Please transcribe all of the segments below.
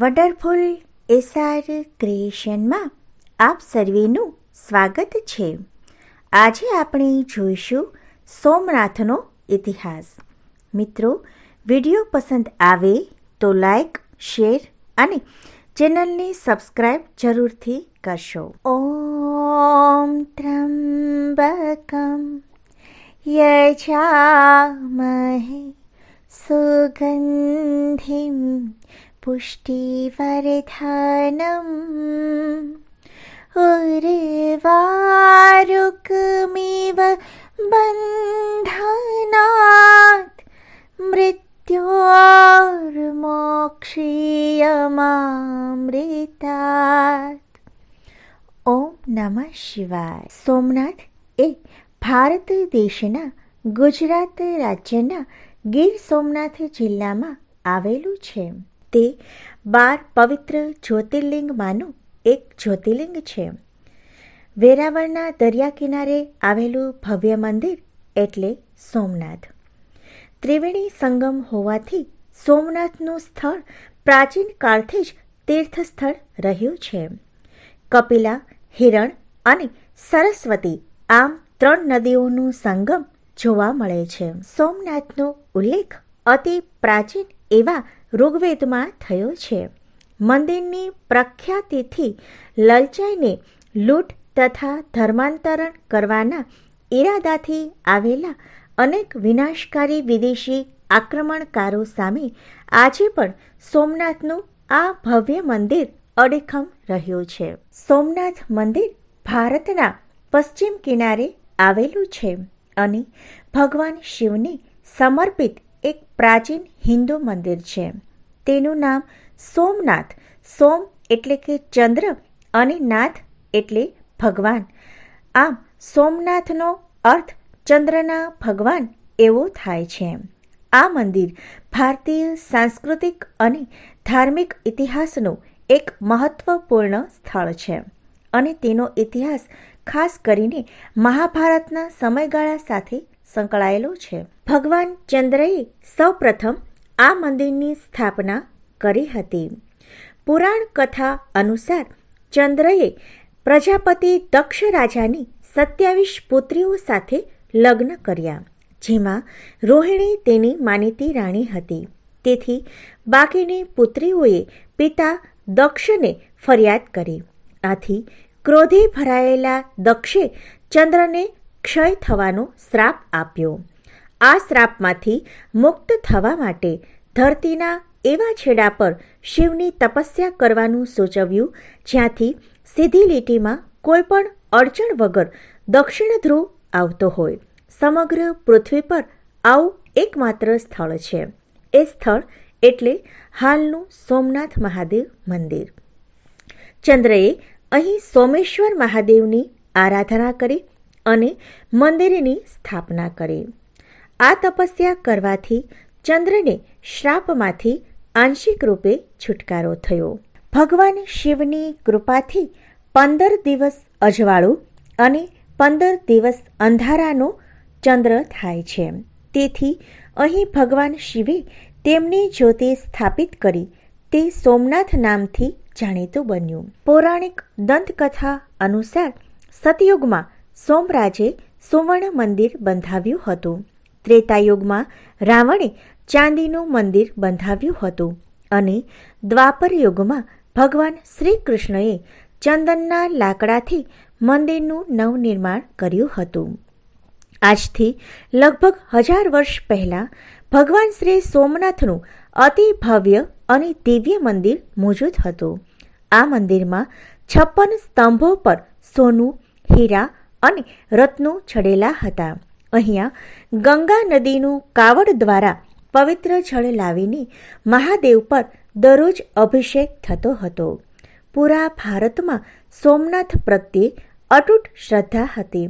Wonderful SR ક્રિએશનમાં આપ સર્વેનું સ્વાગત છે. આજે આપણે જોઈશું સોમનાથનો ઇતિહાસ. મિત્રો, વીડિયો પસંદ આવે તો લાઈક, શેર અને ચેનલને સબસ્ક્રાઈબ જરૂરથી કરશો. ઓમ ત્રંબકમ યજામહે સુગંધિમ पुष्टिवर्धनम् उर्वारुकमिव बन्धनात्। મૃત્યોર્મોક્ષીયમામૃતાત ઓમ નમઃ શિવાય સોમનાથ એ ભારત દેશના ગુજરાત રાજ્યના ગીર સોમનાથ જિલ્લામાં આવેલું છે તે બાર પવિત્ર જ્યોતિર્લિંગમાંનું એક જ્યોતિર્લિંગ છે. વેરાવળના દરિયા કિનારે આવેલું ભવ્ય મંદિર એટલે સોમનાથ. ત્રિવેણી સંગમ હોવાથી સોમનાથનું સ્થળ પ્રાચીન કાળથી જ તીર્થ સ્થળ રહ્યું છે. કપિલા, હિરણ અને સરસ્વતી આમ ત્રણ નદીઓનું સંગમ જોવા મળે છે. સોમનાથનો ઉલ્લેખ અતિ પ્રાચીન એવા ઋગ્વેદમાં થયો છે. મંદિરની પ્રખ્યાતિથી લલચાઈને લૂંટ તથા ધર્માંતરણ કરવાના ઈરાદાથી આવેલા અનેક વિનાશકારી વિદેશી આક્રમણકારો સામે આજે પણ સોમનાથનું આ ભવ્ય મંદિર અડેખમ રહ્યું છે. સોમનાથ મંદિર ભારતના પશ્ચિમ કિનારે આવેલું છે અને ભગવાન શિવને સમર્પિત પ્રાચીન હિન્દુ મંદિર છે. તેનું નામ સોમનાથ. સોમ એટલે કે ચંદ્ર અને નાથ એટલે ભગવાન. આમ, સોમનાથનો અર્થ ચંદ્રના ભગવાન એવો થાય છે. આ મંદિર ભારતીય સાંસ્કૃતિક અને ધાર્મિક ઇતિહાસનું એક મહત્વપૂર્ણ સ્થળ છે અને તેનો ઇતિહાસ ખાસ કરીને મહાભારતના સમયગાળા સાથે સંકળાયેલો છે. ભગવાન ચંદ્રએ સૌપ્રથમ આ મંદિરની સ્થાપના કરી હતી. પુરાણ કથા અનુસાર ચંદ્રએ પ્રજાપતિ દક્ષ રાજાની સત્યાવીસ પુત્રીઓ સાથે લગ્ન કર્યા, જેમાં રોહિણી તેની માનીતી રાણી હતી. તેથી બાકીની પુત્રીઓએ પિતા દક્ષને ફરિયાદ કરી. આથી ક્રોધે ભરાયેલા દક્ષે ચંદ્રને ક્ષય થવાનો શ્રાપ આપ્યો. આ શ્રાપમાંથી મુક્ત થવા માટે ધરતીના એવા છેડા પર શિવની તપસ્યા કરવાનું સૂચવ્યું, જ્યાંથી સીધી લીટીમાં કોઈ પણ અડચણ વગર દક્ષિણ ધ્રુવ આવતો હોય. સમગ્ર પૃથ્વી પર આવું એકમાત્ર સ્થળ છે. એ સ્થળ એટલે હાલનું સોમનાથ મહાદેવ મંદિર. ચંદ્રએ અહીં સોમેશ્વર મહાદેવની આરાધના કરી અને મંદિરની સ્થાપના કરી. આ તપસ્યા કરવાથી ચંદ્રને શ્રાપમાંથી આંશિક રૂપે છુટકારો થયો. ભગવાન શિવની કૃપાથી પંદર દિવસ અજવાળું અને પંદર દિવસ અંધારાનો ચંદ્ર થાય છે. તેથી અહીં ભગવાન શિવે તેમની જ્યોતિ સ્થાપિત કરી તે સોમનાથ નામથી જાણીતું બન્યું. પૌરાણિક દંતકથા અનુસાર સતયુગમાં સોમરાજે સુવર્ણ મંદિર બંધાવ્યું હતું. ત્રેતાયુગમાં રાવણે ચાંદીનું મંદિર બંધાવ્યું હતું અને દ્વાપર યુગમાં ભગવાન શ્રી કૃષ્ણએ ચંદનના લાકડાથી મંદિરનું નવનિર્માણ કર્યું હતું. આજથી લગભગ હજાર વર્ષ પહેલાં ભગવાન શ્રી સોમનાથનું અતિ ભવ્ય અને દિવ્ય મંદિર મોજૂદ હતું. આ મંદિરમાં છપ્પન સ્તંભો પર સોનું, હીરા અને રત્નો ચડેલા હતા. અહીંયા ગંગા નદીનું કાવડ દ્વારા પવિત્ર જળ લાવીને મહાદેવ પર દરરોજ અભિષેક થતો હતો. પૂરા ભારતમાં સોમનાથ પ્રત્યે અતૂટ શ્રદ્ધા હતી.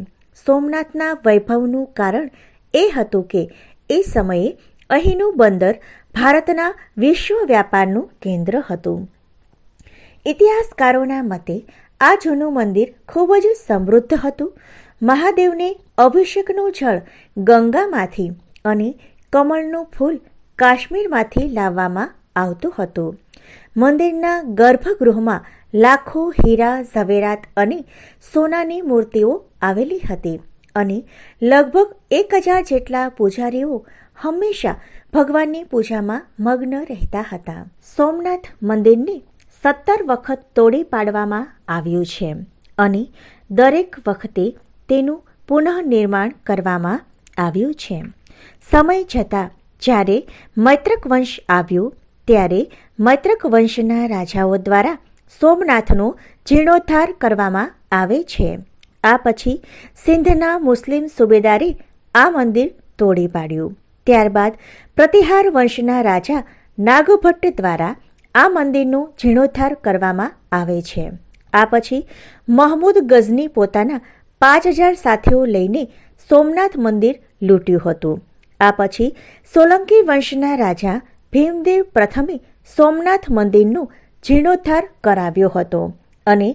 સોમનાથના વૈભવનું કારણ એ હતું કે એ સમયે અહીંનું બંદર ભારતના વિશ્વ વ્યાપારનું કેન્દ્ર હતું. ઇતિહાસકારોના મતે આ જૂનું મંદિર ખૂબ જ સમૃદ્ધ હતું. મહાદેવને અભિષેકનું જળ ગંગામાંથી અને કમળનું ફૂલ કાશ્મીરમાંથી લાવવામાં આવતું હતું. મંદિરના ગર્ભગૃહમાં લાખો હીરા, ઝવેરાત અને સોનાની મૂર્તિઓ આવેલી હતી અને લગભગ એક હજાર જેટલા પૂજારીઓ હંમેશા ભગવાનની પૂજામાં મગ્ન રહેતા હતા. સોમનાથ મંદિરને સત્તર વખત તોડી પાડવામાં આવ્યું છે અને દરેક વખતે તેનું પુનઃનિર્માણ કરવામાં આવ્યું છે. સમય જતાં જ્યારે મૈત્રક વંશ આવ્યું, ત્યારે મૈત્રક વંશના રાજાઓ દ્વારા સોમનાથનો જીર્ણોદ્ધાર કરવામાં આવે છે. આ પછી સિંધના મુસ્લિમ સુબેદારે આ મંદિર તોડી પાડ્યું. ત્યારબાદ પ્રતિહાર વંશના રાજા નાગભટ્ટ દ્વારા આ મંદિરનો જીર્ણોદ્ધાર કરવામાં આવે છે. આ પછી મહમૂદ ગઝની પોતાના પાંચ હજાર સાથીઓ લઈને સોમનાથ મંદિર લૂંટ્યું હતું. આ પછી સોલંકી વંશના રાજા ભીમદેવ પ્રથમે સોમનાથ મંદિરનો જીર્ણોદ્ધાર કરાવ્યો હતો અને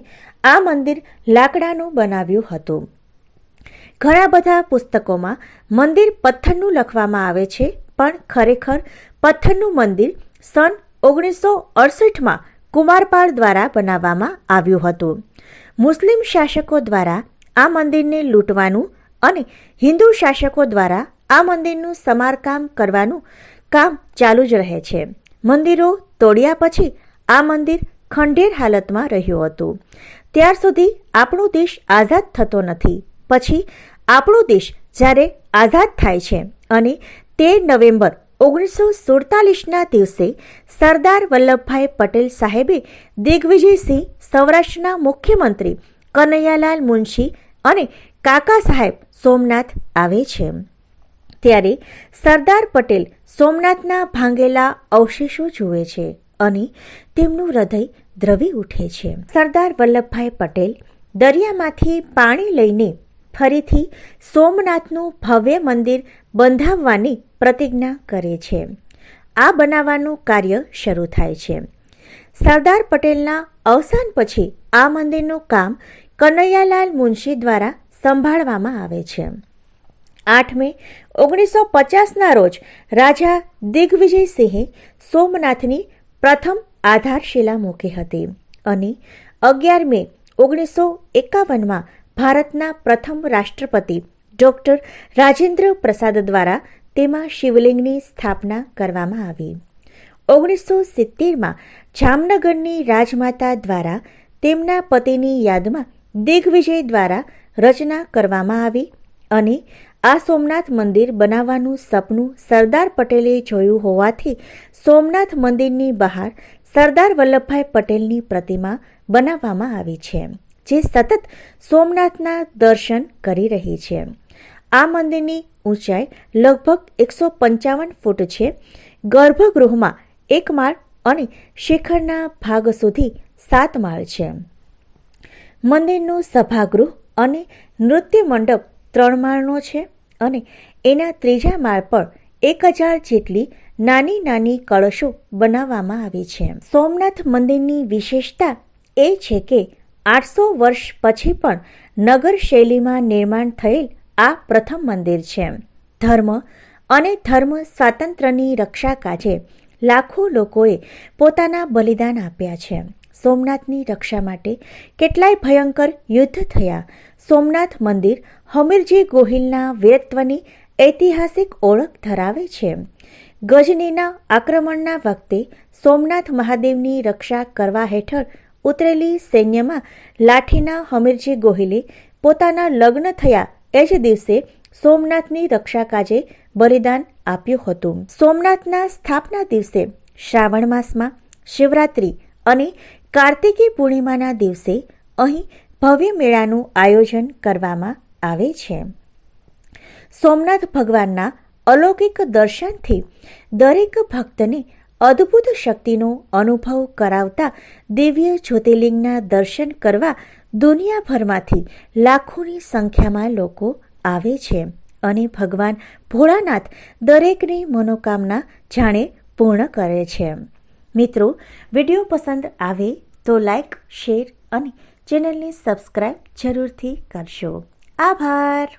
આ મંદિર લાકડાનું બનાવ્યું હતું. ઘણા બધા પુસ્તકોમાં મંદિર પથ્થરનું લખવામાં આવે છે, પણ ખરેખર પથ્થરનું મંદિર સન ઓગણીસો અડસઠમાં કુમારપાળ દ્વારા બનાવવામાં આવ્યું હતું. મુસ્લિમ શાસકો દ્વારા આ મંદિરને લૂંટવાનું અને હિન્દુ શાસકો દ્વારા આ મંદિરનું સમારકામ કરવાનું કામ ચાલુ જ રહે છે. મંદિરો તોડ્યા પછી આ મંદિર ખંડેર હાલતમાં રહ્યું હતું. ત્યાર સુધી આપણો દેશ આઝાદ થતો નથી. પછી આપણો દેશ જ્યારે આઝાદ થાય છે અને તેર નવેમ્બર ઓગણીસો સુડતાલીસના દિવસે સરદાર વલ્લભભાઈ પટેલ સાહેબે દિગ્વિજયસિંહ સૌરાષ્ટ્રના મુખ્યમંત્રી કનૈયાલાલ મુનશી અને કાકા સાહેબ સોમનાથ આવે છે. ત્યારે સરદાર પટેલ સોમનાથના ભાંગેલા અવશેષો જુએ છે અને તેમનું હૃદય દ્રવી ઉઠે છે. સરદાર વલ્લભભાઈ પટેલ દરિયામાંથી પાણી લઈને ફરીથી સોમનાથનું ભવ્ય મંદિર બંધાવવાની પ્રતિજ્ઞા કરે છે. આ બનાવવાનું કાર્ય શરૂ થાય છે. સરદાર પટેલના અવસાન પછી આ મંદિરનું કામ કનૈયાલાલ મુનશી દ્વારા સંભાળવામાં આવે છે. આઠ મે ઓગણીસો પચાસના રોજ રાજા દિગ્વિજયસિંહે સોમનાથની પ્રથમ આધારશિલા મૂકી હતી અને અગિયાર મે ઓગણીસો એકાવનમાં ભારતના પ્રથમ રાષ્ટ્રપતિ ડૉક્ટર રાજેન્દ્ર પ્રસાદ દ્વારા તેમાં શિવલિંગની સ્થાપના કરવામાં આવી. ઓગણીસો સિત્તેરમાં જામનગરની રાજમાતા દ્વારા તેમના પતિની યાદમાં દિગ્વિજય દ્વારા રચના કરવામાં આવી અને આ સોમનાથ મંદિર બનાવવાનું સપનું સરદાર પટેલે જોયું હોવાથી સોમનાથ મંદિરની બહાર સરદાર વલ્લભભાઈ પટેલની પ્રતિમા બનાવવામાં આવી છે, જે સતત સોમનાથના દર્શન કરી રહી છે. આ મંદિરની ઊંચાઈ લગભગ એકસો પંચાવન ફૂટ છે. ગર્ભગૃહમાં એક માળ અને શિખરના ભાગ સુધી સાત માળ છે. મંદિરનું સભાગૃહ અને નૃત્ય મંડપ ત્રણ માળનો છે અને એના ત્રીજા માળ પર એક હજાર જેટલી નાની નાની કળશો બનાવવામાં આવી છે. સોમનાથ મંદિરની વિશેષતા એ છે કે આઠસો વર્ષ પછી પણ નગર શૈલીમાં નિર્માણ થયેલ આ પ્રથમ મંદિર છે. ધર્મ અને ધર્મ સ્વાતંત્ર્યની રક્ષા કાજે લાખો લોકોએ પોતાના બલિદાન આપ્યા છે. સોમનાથની રક્ષા માટે કેટલાય ભયંકર યુદ્ધ થયા. સોમનાથ મંદિર હમીરજી ગોહિલના વીરત્વની ઐતિહાસિક ઓળખ ધરાવે છે. ગજનીના આક્રમણના વખતે સોમનાથ મહાદેવની રક્ષા કરવા હેઠળ ઉતરેલી સૈન્યમાં લાઠીના હમીરજી ગોહિલે પોતાના લગ્ન થયા એ જ દિવસે સોમનાથની રક્ષા કાજે બલિદાન આપ્યું હતું. સોમનાથના સ્થાપના દિવસે શ્રાવણ માસમાં શિવરાત્રિ અને કાર્તિકી પૂર્ણિમાના દિવસે અહીં ભવ્ય મેળાનું આયોજન કરવામાં આવે છે. સોમનાથ ભગવાનના અલૌકિક દર્શનથી દરેક ભક્તને અદ્ભુત શક્તિનો અનુભવ કરાવતા દિવ્ય જ્યોતિર્લિંગના દર્શન કરવા દુનિયાભરમાંથી લાખોની સંખ્યામાં લોકો આવે છે અને ભગવાન ભોળાનાથ દરેકની મનોકામના જાણે પૂર્ણ કરે છે. મિત્રો, વીડિયો પસંદ આવે તો લાઈક શેર અને ચેનલને સબસ્ક્રાઈબ જરૂરથી કરશો. આભાર.